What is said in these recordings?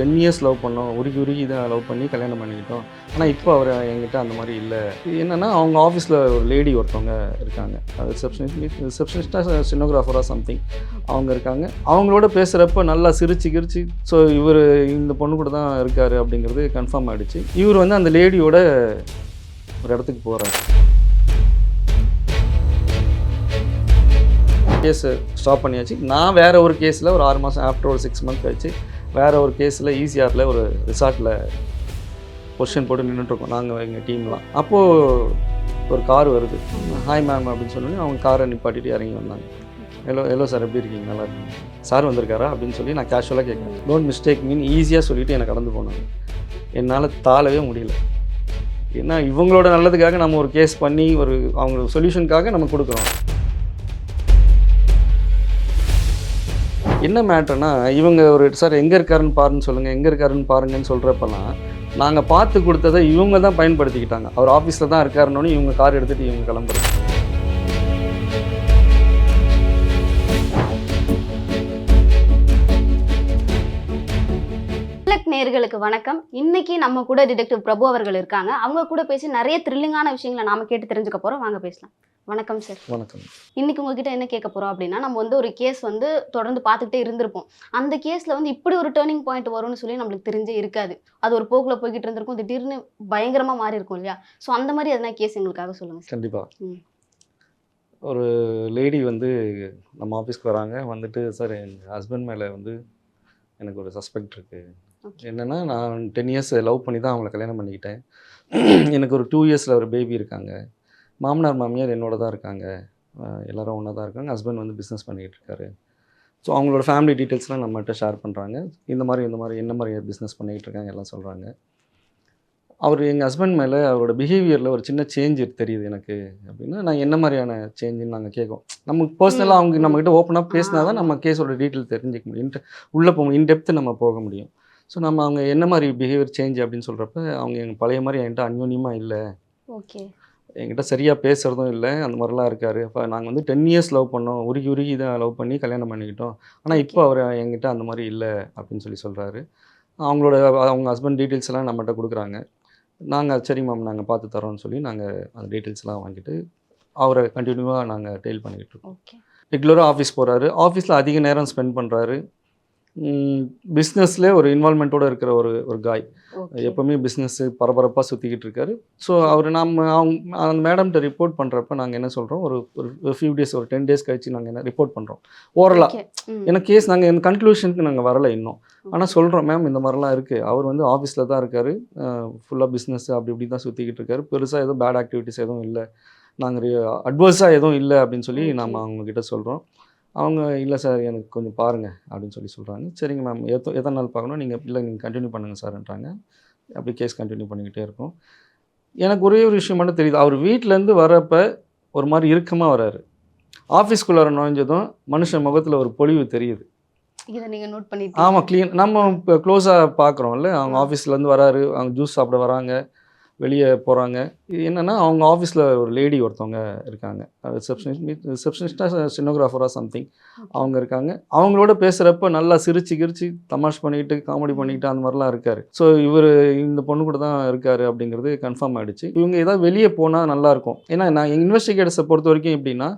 Ten years love பண்ணோம். உருகி உருகி இதை லவ் பண்ணி கல்யாணம் பண்ணிக்கிட்டோம். ஆனால் இப்போ அவர் என்கிட்ட அந்த மாதிரி இல்லை. இது என்னென்னா அவங்க ஆஃபீஸில் ஒரு லேடி ஒருத்தவங்க இருக்காங்க. ரிசப்ஷனிஸ்ட் ரிசப்ஷனிஸ்டாக சினோகிராஃபராக சம்திங் அவங்க இருக்காங்க. அவங்களோட பேசுகிறப்ப நல்லா சிரிச்சு கிரிச்சு ஸோ இவர் இந்த பொண்ணு கூட தான் இருக்கார் அப்படிங்கிறது கன்ஃபார்ம் ஆகிடுச்சு இவர் வந்து அந்த லேடியோட ஒரு இடத்துக்கு போகிறார் கேஸை ஸ்டாப் பண்ணியாச்சு. நான் வேறு ஒரு கேஸில் ஒரு ஆறு மாதம் ஆஃப்டர் ஒரு சிக்ஸ் மந்த் ஆச்சு வேறு ஒரு கேஸில் ஈசிஆரில் ஒரு ரிசார்ட்டில் பொஷன் போட்டு நின்றுட்டுருக்கோம் நாங்கள் எங்கள் டீம்லாம் அப்போது ஒரு கார் வருது. ஹாய் மேம் அப்படின்னு சொன்னோன்னே அவங்க காரை நிப்பாட்டிட்டு இறங்கி வந்தாங்க. ஹலோ ஹலோ சார் எப்படி இருக்கீங்க? நல்லா இருக்கீங்க சார் வந்திருக்காரா? அப்படின்னு சொல்லி நான் கேஷுவலாக கேட்குறேன் டோன்ட் மிஸ்டேக் மீன் ஈஸியாக சொல்லிவிட்டு என்னை கடந்து போனாங்க. என்னால் தாழவே முடியல. ஏன்னா இவங்களோட நல்லதுக்காக நம்ம ஒரு கேஸ் பண்ணி ஒரு அவங்க சொல்யூஷனுக்காக நம்ம கொடுக்குறோம். என்ன மேட்டர்னா இவங்க ஒரு சார் எங்கே இருக்காருன்னு பாருன்னு சொல்லுங்கள் எங்கே இருக்காருன்னு பாருங்கன்னு சொல்கிறப்பெல்லாம் நாங்கள் பார்த்து கொடுத்ததை இவங்க தான் பயன்படுத்திக்கிட்டாங்க. அவர் ஆஃபீஸில் தான் இருக்காருன்னு இவங்க கார் எடுத்துகிட்டு இவங்க கிளம்புறாங்க. திலக் நேர்களுக்கு வணக்கம். இன்னைக்கு நம்ம கூட டிடெக்டிவ் பிரபு அவர்கள் இருக்காங்க. அவங்க கூட பேசி நிறைய த்ரில்லிங்கான விஷயங்களை நாம கேட்டு தெரிஞ்சுக்க போறோம். வாங்க பேசலாம். வணக்கம் சார் வணக்கம். இன்னைக்கு உங்ககிட்ட என்ன கேட்க போறோம் அப்படின்னா நம்ம வந்து ஒரு கேஸ் வந்து தொடர்ந்து பார்த்துக்கிட்டே இருந்திருப்போம். அந்த கேஸ்ல வந்து இப்படி ஒரு டேர்னிங் பாயிண்ட் வரும்னு சொல்லி நம்மளுக்கு தெரிஞ்சே இருக்காது. அது ஒரு போக்குல போய்கிட்டு இருந்திருக்கும். திடீர்னு பயங்கரமா மாறி இருக்கும் இல்லையா? ஸோ அந்த மாதிரி எதனா கேஸ் எங்களுக்காக சொல்லுங்க ம். ஒரு லேடி வந்து நம்ம ஆஃபீஸ்க்கு வராங்க. வந்துட்டு சார் எங்கள் ஹஸ்பண்ட் மேலே வந்து எனக்கு ஒரு சஸ்பெக்ட் இருக்குது. என்னென்னா நான் டென் இயர்ஸ் லவ் பண்ணி தான் அவங்கள கல்யாணம் பண்ணிக்கிட்டேன். எனக்கு ஒரு டூ இயர்ஸில் ஒரு பேபி இருக்காங்க. மாமனார் மாமியார் என்னோட தான் இருக்காங்க. எல்லாரும் ஒன்றா தான் இருக்காங்க. ஹஸ்பண்ட் வந்து பிஸ்னஸ் பண்ணிகிட்டு இருக்காரு. ஸோ அவங்களோட ஃபேமிலி டீட்டெயில்ஸ்லாம் நம்மகிட்ட ஷேர் பண்ணுறாங்க இந்த மாதிரி இந்த மாதிரி என்ன மாதிரி பிஸ்னஸ் பண்ணிகிட்டு இருக்காங்க எல்லாம் சொல்கிறாங்க அவர் எங்கள் ஹஸ்பண்ட் மேலே அவரோட பிஹேவியரில் ஒரு சின்ன சேஞ்ச் தெரியுது எனக்கு. அப்படின்னா நான் என்ன மாதிரியான சேஞ்சுன்னு நாங்கள் கேட்கும். நமக்கு பர்சனலாக அவங்க நம்மக்கிட்ட ஓப்பனாக பேசினா தான் நம்ம கேஸோட டீட்டெயில் தெரிஞ்சுக்க முடியும். உள்ளே போக இன்டெப்த்து நம்ம போக முடியும். ஸோ நம்ம அவங்க என்ன மாதிரி பிஹேவியர் சேஞ்ச் அப்படின்னு சொல்கிறப்ப அவங்க எங்கள் பழைய மாதிரி என்கிட்ட அந்யோன்யமாக இல்லை. ஓகே என்கிட்ட சரியாக பேசுகிறதும் இல்லை. அந்த மாதிரிலாம் இருக்கார். அப்போ நாங்கள் வந்து டென் இயர்ஸ் லவ் பண்ணோம். உருகி உருகி தான் லவ் பண்ணி கல்யாணம் பண்ணிக்கிட்டோம். ஆனால் இப்போ அவர் என்கிட்ட அந்த மாதிரி இல்லை அப்படின்னு சொல்லி சொல்கிறாரு அவங்களோட அவங்க ஹஸ்பண்ட் டீட்டெயில்ஸ் எல்லாம் நம்மகிட்ட கொடுக்குறாங்க. நாங்கள் சரி மேம் நாங்கள் பார்த்து தரோம்னு சொல்லி நாங்கள் அந்த டீட்டெயில்ஸ் எல்லாம் வாங்கிட்டு அவரை கண்டினியூவாக நாங்கள் டெய்ல் பண்ணிக்கிட்டு இருக்கோம். ரெகுலராக ஆஃபீஸ் போகிறாரு ஆஃபீஸில் அதிக நேரம் ஸ்பெண்ட் பண்ணுறாரு பிஸ்னஸ்லேயே ஒரு இன்வால்மெண்ட்டோடு இருக்கிற ஒரு ஒரு காய் எப்போவுமே பிஸ்னஸ்ஸு பரபரப்பாக சுற்றிக்கிட்டு இருக்காரு. ஸோ அவர் நம்ம அவங்க அந்த மேடம்கிட்ட ரிப்போர்ட் பண்ணுறப்ப நாங்கள் என்ன சொல்கிறோம் ஒரு ஒரு ஃபியூ டேஸ் ஒரு டென் டேஸ் கழிச்சு நாங்கள் என்ன ரிப்போர்ட் பண்ணுறோம் ஓரலாக ஏன்னா கேஸ் நாங்கள் என் கன்க்ளூஷனுக்கு நாங்கள் வரல இன்னும். ஆனால் சொல்கிறோம் மேம் இந்த மாதிரிலாம் இருக்குது அவர் வந்து ஆஃபீஸில் தான் இருக்கார். ஃபுல்லாக பிஸ்னஸ் அப்படி இப்படி தான் சுற்றிக்கிட்டு இருக்காரு. பெருசாக எதுவும் பேட் ஆக்டிவிட்டிஸ் எதுவும் இல்லை. நாங்கள் அட்வர்ஸாக எதுவும் இல்லை அப்படின்னு சொல்லி. நம்ம அவங்கக்கிட்ட சொல்கிறோம் அவங்க இல்லை சார் எனக்கு கொஞ்சம் பாருங்கள் அப்படின்னு சொல்லி சொல்கிறாங்க சரிங்க மேம். எத்தனை எத்தனை நாள் பார்க்கணும்? நீங்கள் இல்லை நீங்கள் கண்டினியூ பண்ணுங்கள் சார்ன்றாங்க. அப்படி கேஸ் கண்டினியூ பண்ணிக்கிட்டே இருக்கோம். எனக்கு ஒரே ஒரு விஷயம் மட்டும் தெரியுது. அவர் வீட்டிலேருந்து வரப்ப ஒரு மாதிரி இறுக்கமாக வராரு ஆஃபீஸ்க்குள்ளார நுழைஞ்சதும் மனுஷன் முகத்தில் ஒரு பொலிவு தெரியுது. இதை நீங்க நோட் பண்ணிட்டு ஆமாம் க்ளீன் நம்ம இப்போ க்ளோஸாக பார்க்குறோம்ல. அவங்க. ஆஃபீஸ்லேருந்து வராரு. அவங்க ஜூஸ் சாப்பிட வராங்க. வெளியே போகிறாங்க இது என்னென்னா அவங்க ஆஃபீஸில் ஒரு லேடி ஒருத்தவங்க இருக்காங்க. ரிசப்ஷனிஸ்ட் ரிசப்ஷனிஸ்டாக சினோகிராஃபராக சம்திங் அவங்க இருக்காங்க. அவங்களோட பேசுகிறப்ப நல்லா சிரிச்சு கிரிச்சு தமாஷ் பண்ணிக்கிட்டு காமெடி பண்ணிக்கிட்டு அந்த மாதிரிலாம் இருக்காரு. ஸோ இவர் இந்த பொண்ணு கூட தான் இருக்காரு அப்படிங்கிறது கன்ஃபார்ம் ஆயிடுச்சு. இவங்க ஏதாவது வெளியே போனால் நல்லாயிருக்கும் ஏன்னா நான் இன்வெஸ்டிகேட்டர்ஸை பொறுத்த வரைக்கும் எப்படின்னா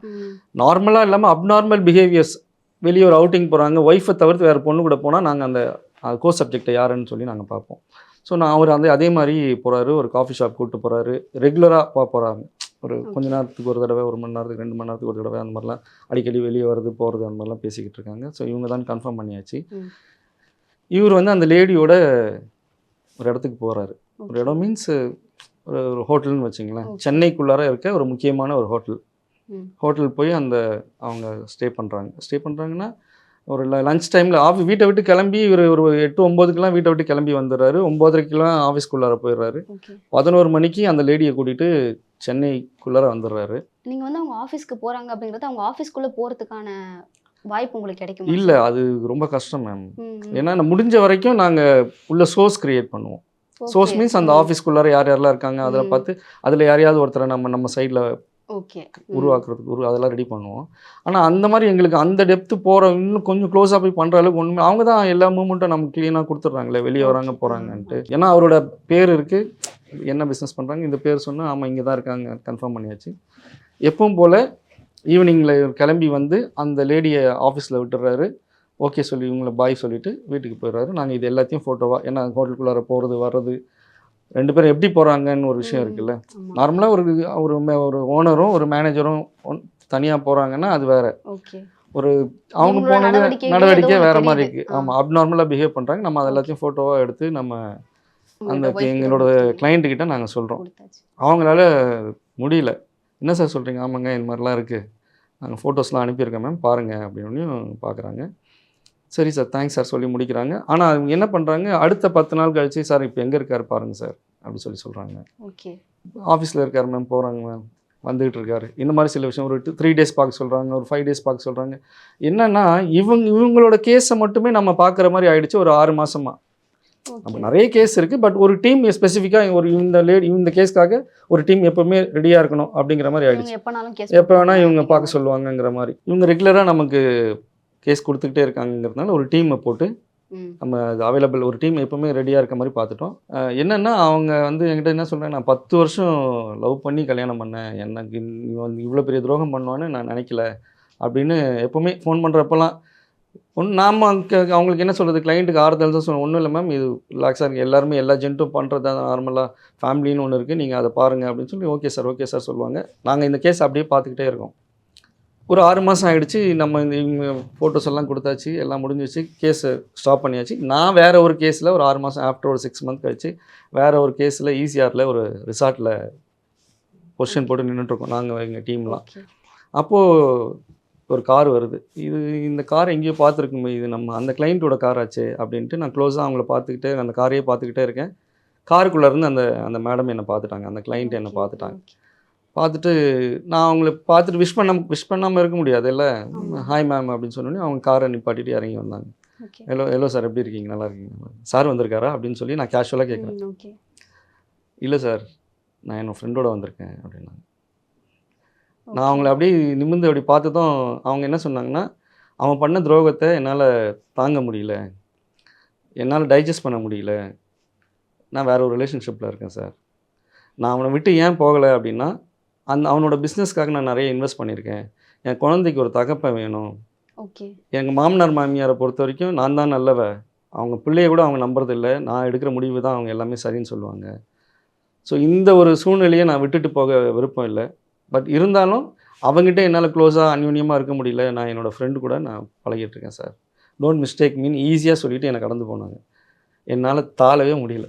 நார்மலாக இல்லாமல் அப்நார்மல் பிஹேவியர்ஸ் வெளியே ஒரு அவுட்டிங் போகிறாங்க ஒய்ஃபை தவிர்த்து வேறு பொண்ணு கூட போனால் நாங்கள் அந்த கோ சப்ஜெக்டை யாருன்னு சொல்லி நாங்கள் பார்ப்போம். ஸோ நான் அவர் அந்த அதே மாதிரி போகிறாரு ஒரு காஃபி ஷாப் கூப்பிட்டு போகிறாரு ரெகுலராக பா போகிறாங்க ஒரு கொஞ்ச நேரத்துக்கு ஒரு தடவை ஒரு மணி நேரத்துக்கு ரெண்டு மணி நேரத்துக்கு ஒரு தடவை அந்த மாதிரிலாம் அடிக்கடி வெளியே வருது போகிறது அந்த மாதிரிலாம் பேசிக்கிட்டு இருக்காங்க. ஸோ இவங்க தான் கன்ஃபார்ம் பண்ணியாச்சு. இவர் வந்து அந்த லேடியோட ஒரு இடத்துக்கு போகிறாரு ஒரு இடம் மீன்ஸ் ஒரு ஒரு ஹோட்டல்னு வச்சுங்களேன். சென்னைக்குள்ளார இருக்க ஒரு முக்கியமான ஒரு ஹோட்டல். ஹோட்டல் போய் அந்த அவங்க ஸ்டே பண்ணுறாங்க ஸ்டே பண்ணுறாங்கன்னா ஒரு லஞ்ச் டைமில் ஆஃபீஸ் வீட்டை விட்டு கிளம்பி இவர் ஒரு எட்டு ஒம்போதுக்கெலாம் வீட்டை விட்டு கிளம்பி வந்துடுறாரு ஒம்போதரைக்கெலாம் ஆஃபீஸ்க்குள்ளார போயிடுறாரு பதினோரு மணிக்கு அந்த லேடியை கூட்டிகிட்டு சென்னைக்குள்ளார வந்துடுறாரு நீங்க வந்து அவங்க ஆஃபீஸ்க்கு போறாங்க அப்படிங்கறது அவங்க ஆஃபீஸ்க்குள்ள போறதுக்கான வாய்ப்பு உங்களுக்கு கிடைக்குமா இல்லை அது ரொம்ப கஷ்டம் மேம். ஏன்னா முடிஞ்ச வரைக்கும் நாங்கள் உள்ள சோர்ஸ் கிரியேட் பண்ணுவோம் சோர்ஸ். மீன்ஸ் அந்த. ஆஃபீஸ்க்குள்ளார யார் யாரெல்லாம் இருக்காங்க அதில். பார்த்து அதில் யாரையாவது ஒருத்தரை நம்ம நம்ம சைடில் ஓகே. உருவாக்குறதுக்கு ஒரு அதெல்லாம் ரெடி பண்ணுவோம். ஆனால் அந்த மாதிரி எங்களுக்கு அந்த டெப்த்து போகிற இன்னும் கொஞ்சம் க்ளோஸாக போய் பண்ணுற அளவுக்கு ஒன்றுமே அவங்க தான் எல்லா மூமெண்ட்டும் நமக்கு க்ளீனாக கொடுத்துட்றாங்களே வெளியே வராங்க. போகிறாங்கன்ட்டு ஏன்னா அவரோட பேர் இருக்குது என்ன பிஸ்னஸ் பண்ணுறாங்க இந்த பேர் சொன்னால் ஆமாம் இங்கே தான் இருக்காங்க கன்ஃபார்ம் பண்ணியாச்சு. எப்பவும் போல் ஈவினிங்கில் கிளம்பி வந்து அந்த லேடியை ஆஃபீஸில் விட்டுறாரு. ஓகே சொல்லி இவங்களை பாய் சொல்லிவிட்டு வீட்டுக்கு போயிடுறாரு. நாங்கள் இது எல்லாத்தையும் ஃபோட்டோவாக ஏன்னா ஹோட்டலுக்குள்ளார போகிறது வர்றது ரெண்டு பேரும் எப்படி போகிறாங்கன்னு ஒரு விஷயம். இருக்குல்ல. நார்மலாக ஒரு ஒரு ஒரு ஓனரும் ஒரு மேனேஜரும் தனியாக போகிறாங்கன்னா அது வேற. ஒரு அவங்க போனது நடவடிக்கை வேற மாதிரி. இருக்கு. ஆமாம் அப்நார்மலாக பிஹேவ் பண்ணுறாங்க நம்ம அது எல்லாத்தையும் ஃபோட்டோவாக எடுத்து நம்ம அந்த எங்களோட client கிட்ட நாங்கள் சொல்கிறோம் அவங்களால முடியல. என்ன சார் சொல்கிறீங்க ஆமாங்க இந்த மாதிரிலாம் இருக்குது நாங்கள் ஃபோட்டோஸ்லாம் அனுப்பியிருக்கோம் மேம் பாருங்கள் அப்படின்னு பார்க்குறாங்க சரி சார் தேங்க்ஸ் சார் சொல்லி முடிக்கிறாங்க. ஆனால் அவங்க என்ன பண்ணுறாங்க அடுத்த பத்து நாள் கழிச்சு சார் இப்போ எங்கே இருக்காரு பாருங்கள் சார் அப்படி சொல்லி சொல்கிறாங்க ஓகே. ஆஃபீஸில் இருக்கார் மேம் போகிறாங்க மேம் வந்துகிட்டு இருக்காரு. இந்த மாதிரி சில விஷயம் ஒரு த்ரீ டேஸ் பார்க்க சொல்கிறாங்க ஒரு ஃபைவ் டேஸ் பார்க்க சொல்கிறாங்க என்னன்னா இவங்க இவங்களோட கேஸை மட்டுமே நம்ம பார்க்குற மாதிரி ஆயிடுச்சு ஒரு ஆறு மாசமா. நம்ம நிறைய கேஸ் இருக்குது பட் ஒரு டீம் ஸ்பெசிஃபிக்காக ஒரு இந்த லேடி இந்த கேஸ்க்காக ஒரு டீம் எப்பவுமே ரெடியாக இருக்கணும் அப்படிங்கிற மாதிரி ஆயிடுச்சு. எப்போ வேணால் இவங்க பார்க்க சொல்லுவாங்கங்கிற மாதிரி. இவங்க ரெகுலராக நமக்கு கேஸ் கொடுத்துக்கிட்டே இருக்காங்கிறதுனால ஒரு டீமை போட்டு நம்ம அது அவைலபிள் ஒரு டீம் எப்பவுமே ரெடியாக இருக்க மாதிரி பார்த்துட்டோம். என்னன்னா அவங்க வந்து என்கிட்ட என்ன சொல்கிறாங்க நான் பத்து வருஷம் லவ் பண்ணி கல்யாணம் பண்ணேன் எனக்கு வந்து இவ்வளோ பெரிய துரோகம் பண்ணுவான்னு நான் நினைக்கல அப்படின்னு எப்பவுமே ஃபோன் பண்ணுறப்பெல்லாம் ஒன்று நாம் அங்கே அவங்களுக்கு என்ன சொல்கிறது கிளைண்ட்டுக்கு ஆறுதல் தான் சொல்லுவோம். ஒன்றும் இல்லை மேம் இது ரிலாக்ஸாக இருக்குது எல்லாருமே எல்லா ஜென்ட்டும் பண்ணுறது தான் நார்மலாக ஃபேமிலின்னு ஒன்று இருக்குது நீங்கள் அதை பாருங்கள் அப்படின்னு சொல்லி ஓகே சார் ஓகே சார் சொல்லுவாங்க. நாங்கள் இந்த கேஸ் அப்படியே பார்த்துக்கிட்டே இருக்கோம். ஒரு ஆறு மாதம் ஆயிடுச்சு நம்ம இந்த இவங்க ஃபோட்டோஸ் எல்லாம் கொடுத்தாச்சு எல்லாம் முடிஞ்சிச்சு கேஸை ஸ்டாப் பண்ணியாச்சு. நான் வேற ஒரு கேஸில் ஒரு ஆறு மாதம் ஆஃப்டர் ஒரு சிக்ஸ் மந்த் கழிச்சு வேற ஒரு கேஸில் ஈசிஆரில் ஒரு ரிசார்ட்டில் பொசிஷன் போட்டு நின்றுட்டுருக்கோம் நாங்கள் எங்கள் டீம்லாம் அப்போது ஒரு கார் வருது. இது இந்த கார் எங்கேயோ பார்த்துருக்குமே இது நம்ம அந்த கிளைண்ட்டோட கார் ஆச்சு அப்படின்ட்டு நான் க்ளோஸாக அவங்கள பார்த்துக்கிட்டே அந்த காரையே பார்த்துக்கிட்டே இருக்கேன். காருக்குள்ளே இருந்து அந்த அந்த மேடம் என்னை பார்த்துட்டாங்க அந்த கிளைண்ட் என்னை பார்த்துட்டாங்க. பார்த்துட்டு நான் அவங்கள பார்த்துட்டு விஷ் பண்ண விஷ் பண்ணாமல் இருக்க முடியாது இல்லை. ஹாய் மேம் அப்படின்னு சொன்னோடனே அவங்க காரை நிப்பாட்டிட்டு இறங்கி வந்தாங்க. ஹலோ ஹலோ சார் எப்படி இருக்கீங்க? நல்லா இருக்கீங்க சார் வந்திருக்காரா? அப்படின்னு சொல்லி நான் கேஷுவலாக கேட்குறேன் இல்லை சார் நான் என்னோட ஃப்ரெண்டோட வந்திருக்கேன் அப்படின்னாங்க. நான் அவங்கள அப்படியே நிமிர்ந்து அப்படி பார்த்ததும் அவங்க என்ன சொன்னாங்கன்னா அவன் பண்ண துரோகத்தை என்னால் தாங்க முடியல. என்னால் டைஜஸ்ட் பண்ண முடியல. நான் வேற ஒரு ரிலேஷன்ஷிப்பில் இருக்கேன் சார் நான் அவனை விட்டு ஏன் போகலை? அப்படின்னா அந்த அவனோட பிஸ்னஸ்க்காக நான் நிறைய இன்வெஸ்ட் பண்ணியிருக்கேன். என் குழந்தைக்கு ஒரு தகப்பன் வேணும். ஓகே. எங்கள் மாமனார் மாமியாரை பொறுத்த வரைக்கும் நான் தான் நல்லவ. அவங்க பிள்ளைய கூட அவங்க நம்புறது இல்லை. நான் எடுக்கிற முடிவு தான் அவங்க எல்லாமே சரின்னு சொல்லுவாங்க. ஸோ இந்த ஒரு சூழ்நிலையை நான் விட்டுட்டு போக விருப்பம் இல்லை. பட் இருந்தாலும் அவங்ககிட்ட என்னால் க்ளோஸாக அந்யோன்யமாக இருக்க முடியல. நான் என்னோடய ஃப்ரெண்டு கூட நான் பழகிட்டு இருக்கேன் சார் டோன்ட் மிஸ்டேக் மீன் ஈஸியாக சொல்லிவிட்டு என்னை கடந்து போனாங்க. என்னால் தாழவே முடியல.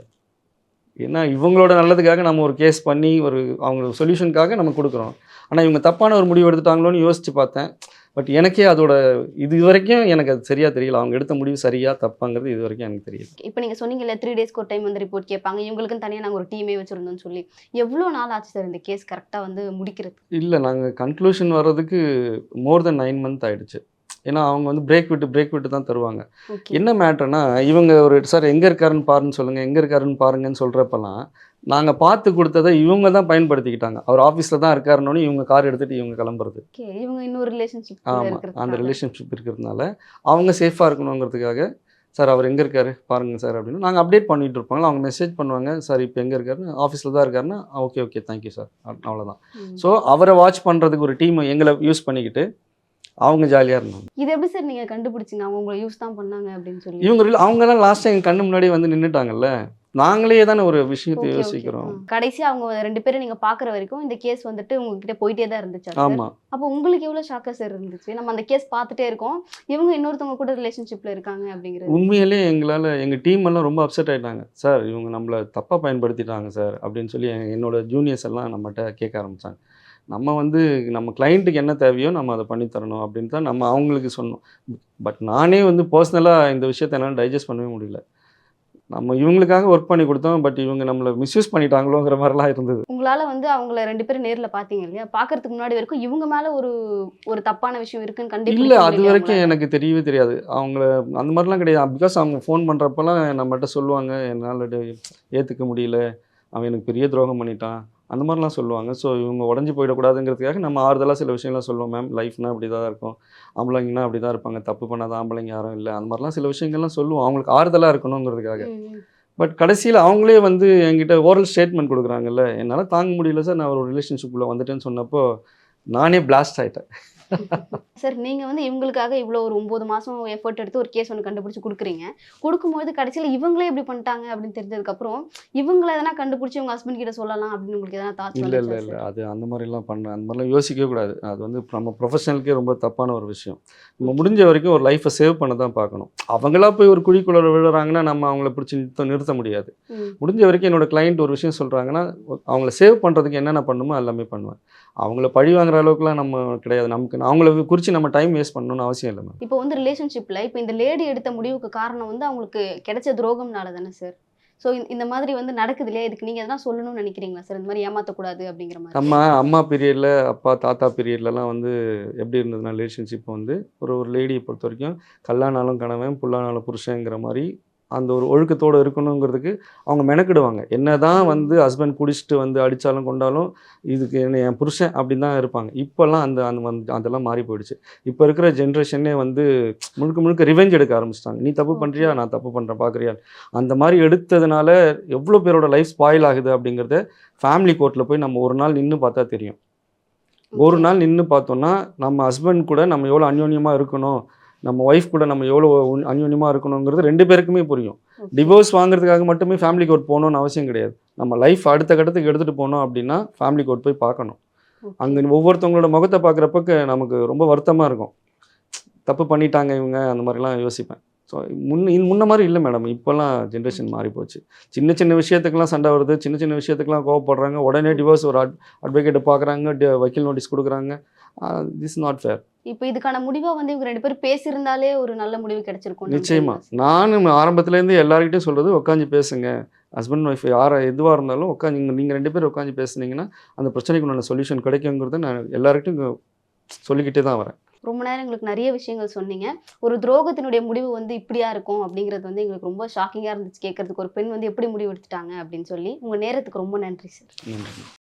ஏன்னா இவங்களோட நல்லதுக்காக நம்ம ஒரு கேஸ் பண்ணி ஒரு அவங்க சொல்யூஷனுக்காக நம்ம கொடுக்குறோம். ஆனால் இவங்க தப்பான ஒரு முடிவு எடுத்துட்டாங்களோன்னு யோசித்து பார்த்தேன். பட் எனக்கே அதோட இது வரைக்கும் எனக்கு அது சரியாக தெரியல. அவங்க எடுத்த முடிவு சரியா தப்பாங்கிறது இது வரைக்கும் எனக்கு தெரியல இப்போ நீங்கள் சொன்னீங்கல்ல த்ரீ டேஸ்க்கு ஒரு டைம் வந்து ரிப்போர்ட் கேட்பாங்க. இவங்களுக்குன்னு தனியாக நாங்கள் ஒரு டீமே வச்சுருந்தோம்னு சொல்லி. எவ்வளோ நாள் ஆச்சு சார் இந்த கேஸ் கரெக்டாக வந்து முடிக்கிறது? இல்லை நாங்கள் கன்க்ளூஷன் வர்றதுக்கு மோர் தென் நைன் மந்த் ஆயிடுச்சு. ஏன்னா அவங்க வந்து பிரேக் விட்டு பிரேக் விட்டு தான் தருவாங்க. என்ன மேட்டர்னா இவங்க ஒரு சார் எங்கே இருக்காருன்னு பாருன்னு சொல்லுங்கள் எங்கே இருக்காருன்னு பாருங்கன்னு சொல்கிறப்பெல்லாம் நாங்கள் பார்த்து கொடுத்ததை இவங்க தான் பயன்படுத்திக்கிட்டாங்க. அவர் ஆஃபீஸில் தான் இருக்காருன்னு இவங்க கார் எடுத்துகிட்டு இவங்க கிளம்புறது. இவங்க இன்னொரு ரிலேஷன்ஷிப் ஆமாம் அந்த ரிலேஷன்ஷிப் இருக்கிறதுனால அவங்க சேஃபாக இருக்கணுங்கிறதுக்காக சார் அவர் எங்கே இருக்காரு பாருங்க சார் அப்படின்னு நாங்கள் அப்டேட் பண்ணிட்டு இருப்பாங்களா அவங்க மெசேஜ் பண்ணுவாங்க சார் இப்போ எங்கே இருக்காருன்னு ஆஃபீஸில் தான் இருக்காருன்னா okay okay thank you sir அவ்வளோதான் ஸோ அவரை வாட்ச் பண்ணுறதுக்கு ஒரு டீம் எங்களை யூஸ் பண்ணிக்கிட்டு அவங்க ஜாலியாக இருந்தாங்க. இது எப்படி சார் நீங்கள் கண்டுபிடிச்சிங்க? அவங்க உங்களை யூஸ் தான் பண்ணாங்க அப்படின்னு சொல்லி. இவங்க real- அவங்க தான் லாஸ்ட் எங்கள் கண்ணு முன்னாடி வந்து நின்றுட்டாங்கல்ல நாங்களே தானே ஒரு விஷயத்தை. யோசிக்கிறோம். ஆ. கடைசியா அவங்க ரெண்டு பேரும் நீங்க பாக்குற வரைக்கும் இந்த கேஸ் வந்துட்டு உங்ககிட்ட போயிட்டே தான் இருந்துச்சு ஆமாம் அப்போ உங்களுக்கு எவ்வளவு ஷாக்கா சார் இருந்துச்சு? நம்ம அந்த கேஸ் பார்த்துட்டே இருக்கோம். இவங்க இன்னொருத்தவங்க கூட ரிலேஷன்ஷிப்ல இருக்காங்க அப்படிங்கிறது. உண்மையிலே எங்களால் எங்கள் டீம் எல்லாம் ரொம்ப அப்செட் ஆயிட்டாங்க. சார் இவங்க நம்மளை தப்பாக பயன்படுத்திட்டாங்க சார் அப்படின்னு சொல்லி என்னோட ஜூனியர்ஸ் எல்லாம் நம்மகிட்ட கேட்க ஆரம்பித்தாங்க நம்ம வந்து நம்ம கிளைண்ட்டுக்கு என்ன தேவையோ நம்ம அதை பண்ணி தரணும் அப்படின்னு தான் நம்ம அவங்களுக்கு சொன்னோம். பட் நானே வந்து பர்சனலாக இந்த விஷயத்தை என்னால் டைஜஸ்ட் பண்ணவே முடியல. நம்ம இவங்களுக்காக ஒர்க் பண்ணி கொடுத்தோம் பட் இவங்க நம்மளை மிஸ்யூஸ் பண்ணிட்டாங்களோங்கிற மாதிரிலாம் இருந்தது. உங்களால வந்து அவங்கள ரெண்டு பேரும் நேர்ல பாத்தீங்க இல்லையா? பாக்குறதுக்கு முன்னாடி வரைக்கும் இவங்க மேல ஒரு ஒரு தப்பான விஷயம் இருக்குன்னு இல்லை கண்டிப்பா அது வரைக்கும் எனக்கு தெரியவே தெரியாது. அவங்கள அந்த மாதிரிலாம் கிடையாது. பிகாஸ் அவங்க ஃபோன் பண்ணுறப்பெல்லாம் நம்மகிட்ட சொல்லுவாங்க என்னால் ஏற்றுக்க முடியல. அவன் எனக்கு பெரிய துரோகம் பண்ணிட்டான். அந்த மாதிரிலாம் சொல்லுவாங்க. ஸோ இவங்க உடஞ்சி போயிடக்கூடாதுங்கிறதுக்காக நம்ம ஆறுதலாக சில விஷயங்கள்லாம் சொல்லுவோம். மேம் லைஃப்னா அப்படி தான் இருக்கும். ஆம்பளைங்கன்னா அப்படி தான் இருப்பாங்க. தப்பு பண்ணாத ஆம்பளைங்க யாரும் இல்லை. அந்த மாதிரிலாம் சில விஷயங்கள்லாம் சொல்லுவோம். அவங்களுக்கு ஆறுதலாக இருக்கணுங்கிறதுக்காக. பட் கடைசியில் அவங்களே வந்து என்கிட்ட ஓரல் ஸ்டேட்மெண்ட் கொடுக்குறாங்கல்ல. என்னால் தாங்க முடியல சார். நான் ஒரு ரிலேஷன்ஷிப்பில் வந்துட்டேன்னு சொன்னப்போ நானே பிளாஸ்ட் ஆகிட்டேன் சார் நீங்க வந்து இவங்களுக்காக இவ்வளோ ஒரு ஒன்பது மாசம் எஃபர்ட் எடுத்து ஒரு கேஸ் ஒன்று கண்டுபிடிச்சு கொடுக்குறீங்க. கொடுக்கும்போது கடைசியில இவங்களே இப்படி பண்ணிட்டாங்க அப்படின்னு தெரிஞ்சதுக்கு அப்புறம் இவங்கள எதனா கண்டுபிடிச்சு உங்க ஹஸ்பண்ட் கிட்ட சொல்லலாம் அப்படின்னு உங்களுக்கு எதனா தாட்ஸ் இல்லை இல்லை இல்லை. அது அந்த மாதிரிலாம் பண்ண அந்த மாதிரிலாம் யோசிக்கவே கூடாது. அது வந்து நம்ம ப்ரொஃபஷனலுக்கே ரொம்ப தப்பான ஒரு விஷயம். நம்ம முடிஞ்ச வரைக்கும் ஒரு லைஃப்பை சேவ் பண்ண தான் பார்க்கணும். அவங்களா போய் ஒரு குழிக்குள்ள விழுறாங்கன்னா நம்ம அவங்கள பிடிச்சி நிறுத்த நிறுத்த முடியாது. முடிஞ்ச வரைக்கும் என்னோட கிளைண்ட் ஒரு விஷயம் சொல்கிறாங்கன்னா அவங்கள சேவ் பண்ணுறதுக்கு என்னென்ன பண்ணுமோ எல்லாமே பண்ணுவேன். அவங்கள பழி வாங்குற அளவுக்குலாம் நம்ம கிடையாது. நமக்கு அவங்கள குறித்து நம்ம டைம் வேஸ்ட் பண்ணணும்னு அவசியம் இல்லை மேம் இப்போ வந்து ரிலேஷன்ஷிப்ல இப்போ இந்த லேடி எடுத்த முடிவுக்கு காரணம் வந்து அவங்களுக்கு கிடைச்ச துரோகம்னால தானே சார் ஸோ இந்த மாதிரி வந்து நடக்குது இல்லையா? இதுக்கு நீங்க எதனா சொல்லணும்னு நினைக்கிறீங்களா சார் இந்த மாதிரி ஏமாத்தக்கூடாது அப்படிங்கிற மாதிரி. நம்ம அம்மா பீரியடில் அப்பா தாத்தா பீரியட்லலாம் வந்து எப்படி இருந்ததுன்னா ரிலேஷன்ஷிப் வந்து ஒரு ஒரு லேடியை பொறுத்த வரைக்கும் கல்லானாலும் கணவன் புல்லானாலும் புருஷங்கிற மாதிரி அந்த ஒரு ஒழுக்கத்தோடு இருக்கணுங்கிறதுக்கு அவங்க மெனக்கிடுவாங்க. என்னதான் வந்து ஹஸ்பண்ட் குடிச்சிட்டு வந்து அடித்தாலும் கொண்டாலும் இதுக்கு என்ன என் புருஷன் அப்படின்னு தான் இருப்பாங்க. இப்போல்லாம் அந்த அந்த அதெல்லாம் மாறி போயிடுச்சு. இப்போ இருக்கிற ஜென்ரேஷனே வந்து முழுக்க முழுக்க ரிவெஞ்ச் எடுக்க ஆரம்பிச்சிட்டாங்க. நீ தப்பு பண்ணுறியா நான் தப்பு பண்ணுறேன் பார்க்குறியா அந்த மாதிரி எடுத்ததுனால எவ்வளோ பேரோட லைஃப் ஸ்பாயில் ஆகுது அப்படிங்கிறத ஃபேமிலி கோர்ட்டில் போய் நம்ம ஒரு நாள் நின்று பார்த்தா தெரியும். ஒரு நாள் நின்று பார்த்தோன்னா நம்ம ஹஸ்பண்ட் கூட நம்ம எவ்வளோ அந்யோன்யமாக இருக்கணும்? நம்ம ஒய்ஃப் கூட நம்ம எவ்வளோ அந்யோன்யமாக இருக்கணுங்கிறது ரெண்டு பேருக்குமே புரியும். டிவோர்ஸ் வாங்குறதுக்காக மட்டுமே ஃபேமிலி கோர்ட் போகணும்னு அவசியம் கிடையாது. நம்ம லைஃப் அடுத்த கட்டத்துக்கு எடுத்துகிட்டு போனோம் அப்படின்னா ஃபேமிலி கோர்ட் போய் பார்க்கணும். அங்கே ஒவ்வொருத்தவங்களோட முகத்தை பார்க்குறப்பக்கு நமக்கு ரொம்ப வருத்தமாக இருக்கும். தப்பு பண்ணிட்டாங்க இவங்க அந்த மாதிரிலாம் யோசிப்பேன். ஸோ முன்ன முன்ன மாதிரி இல்லை மேடம் இப்போல்லாம் ஜென்ரேஷன் மாறி போச்சு சின்ன சின்ன விஷயத்துக்கெல்லாம் சண்டை வருது. சின்ன சின்ன விஷயத்துக்கெல்லாம் கோவப்படுறாங்க. உடனே டிவோர்ஸ் ஒரு அட் அட்வொகேட்டை பார்க்குறாங்க வக்கீல் நோட்டீஸ் கொடுக்குறாங்க. திஸ் நாட் ஃபேர் இப்போ இதுக்கான முடிவா வந்து இவங்க ரெண்டு பேரும் பேசியிருந்தாலே ஒரு நல்ல முடிவு கிடைச்சிருக்கும் நிச்சயமா. நானும் ஆரம்பத்துலேருந்து எல்லார்கிட்டையும் சொல்கிறது உட்காந்து பேசுங்க. ஹஸ்பண்ட் ஒய்ஃப் யாரை எதுவாக இருந்தாலும் உட்காந்து நீங்கள் ரெண்டு பேரும் உட்காந்து பேசுனீங்கன்னா அந்த பிரச்சனைக்கு உண்டான சொல்யூஷன் கிடைக்குங்கிறத நான் எல்லார்கிட்டையும் சொல்லிக்கிட்டே தான் வரேன். ரொம்ப நேரம் எங்களுக்கு நிறைய விஷயங்கள் சொன்னீங்க. ஒரு துரோகத்தினுடைய முடிவு வந்து இப்படியா இருக்கும் அப்படிங்கிறது வந்து எங்களுக்கு ரொம்ப ஷாக்கிங்காக இருந்துச்சு. கேட்கறதுக்கு ஒரு பெண் வந்து எப்படி முடிவு எடுத்துட்டாங்க அப்படின்னு சொல்லி. உங்க நேரத்துக்கு ரொம்ப நன்றி சார் நன்றி.